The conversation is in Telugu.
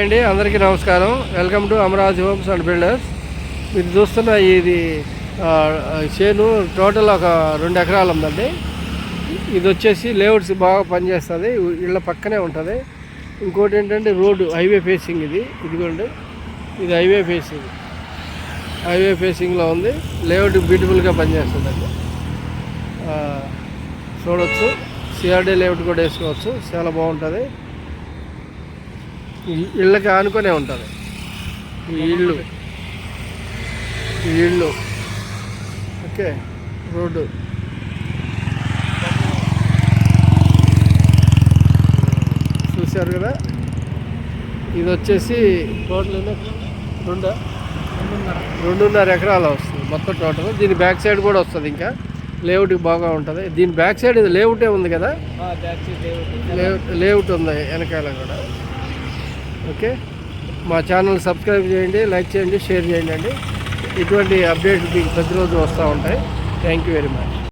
అండి అందరికీ నమస్కారం. Welcome to Amaravati homes and builders. మీరు చూస్తున్న ఇది చేను టోటల్ ఒక రెండు ఎకరాలు ఉందండి. ఇది వచ్చేసి లేఅవుట్స్ బాగా పనిచేస్తుంది ఇళ్ళ పక్కనే ఉంటుంది. ఇంకోటి ఏంటంటే రోడ్డు హైవే ఫేసింగ్ ఇది. ఇదిగోండి ఇది హైవే ఫేసింగ్. హైవే ఫేసింగ్లో ఉంది. లేఅవుట్ బ్యూటిఫుల్గా పనిచేస్తుందండి. చూడవచ్చు చూడొచ్చు. సిఆర్డీ లేఅవుట్ కూడా వేసుకోవచ్చు. చాలా బాగుంటుంది. ఇళ్ళకి ఆనుకొనే ఉంటుంది. ఈ ఈ ఇల్లు. Okay road. చూశారు కదా? ఇది వచ్చేసి టోటల్? రెండా? రెండున్నర ఎకరాలు వస్తుంది మొత్తం టోటల్. దీని బ్యాక్ సైడ్ కూడా వస్తుంది ఇంకా. లేఅవుట్ బాగా ఉంటుంది. దీని బ్యాక్ సైడ్ ఇది లేఅవుటే ఉంది కదా? లేఅవుట్ లేఅవుట్ ఉంది వెనకాల కూడా. ఓకే? మా ఛానల్ సబ్స్క్రైబ్ చేయండి లైక్ చేయండి షేర్ చేయండి అండి. ఇటువంటి అప్డేట్స్ మీకు ప్రతిరోజు వస్తూ ఉంటాయి. Thank you very much.